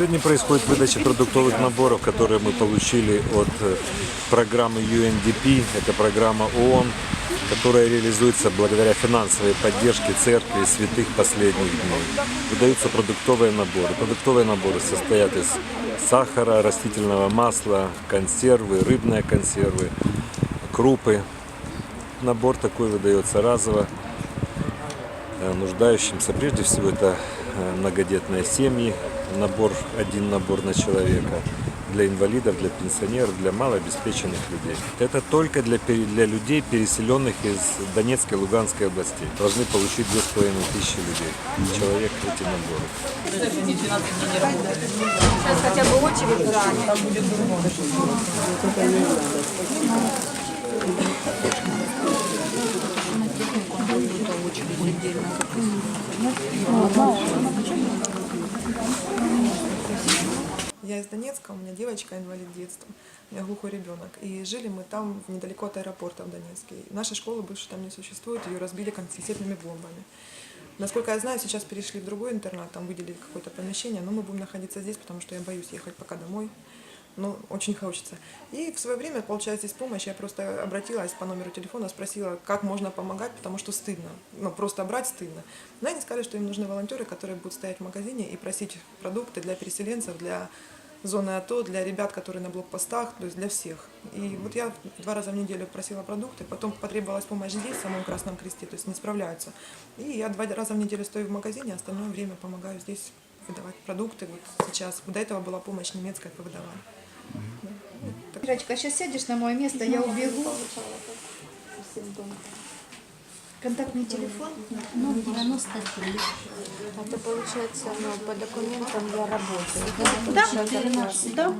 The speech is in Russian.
Сегодня происходит выдача продуктовых наборов, которые мы получили от э, программы UNDP. Это программа ООН, которая реализуется благодаря финансовой поддержке церкви и святых последних дней. Выдаются продуктовые наборы. Продуктовые наборы состоят из сахара, растительного масла, консервы, рыбные консервы, крупы. Набор такой выдается разово э, нуждающимся. Прежде всего это э, многодетные семьи, набор, один набор на человека, для инвалидов, для пенсионеров, для малообеспеченных людей. Это только для, для людей, переселенных из Донецкой и Луганской областей. Должны получить 2500 людей. Человек эти наборы. Сейчас хотя бы очередь заранее. Я из Донецка, у меня девочка инвалид детства, у меня глухой ребенок. И жили мы там недалеко от аэропорта в Донецке. Наша школа больше там не существует, ее разбили концентрационными бомбами. Насколько я знаю, сейчас перешли в другой интернат, там выделили какое-то помещение, но мы будем находиться здесь, потому что я боюсь ехать пока домой. Но очень хочется. И в свое время, получая здесь помощь, я просто обратилась по номеру телефона, спросила, как можно помогать, потому что стыдно. Ну, просто брать стыдно. Но они сказали, что им нужны волонтеры, которые будут стоять в магазине и просить продукты для переселенцев, для зоны АТО, для ребят, которые на блокпостах, то есть для всех. И вот я два раза в неделю просила продукты, потом потребовалась помощь здесь, в самом Красном Кресте, то есть не справляются. И я два раза в неделю стою в магазине, остальное время помогаю здесь выдавать продукты. Вот сейчас. До этого была помощь немецкая, выдавала. Ирочка, сейчас сядешь на мое место, я убегу. Контактный телефон? Ну, 93. Это получается, ну, по документам я работаю. Да, да. Спасибо.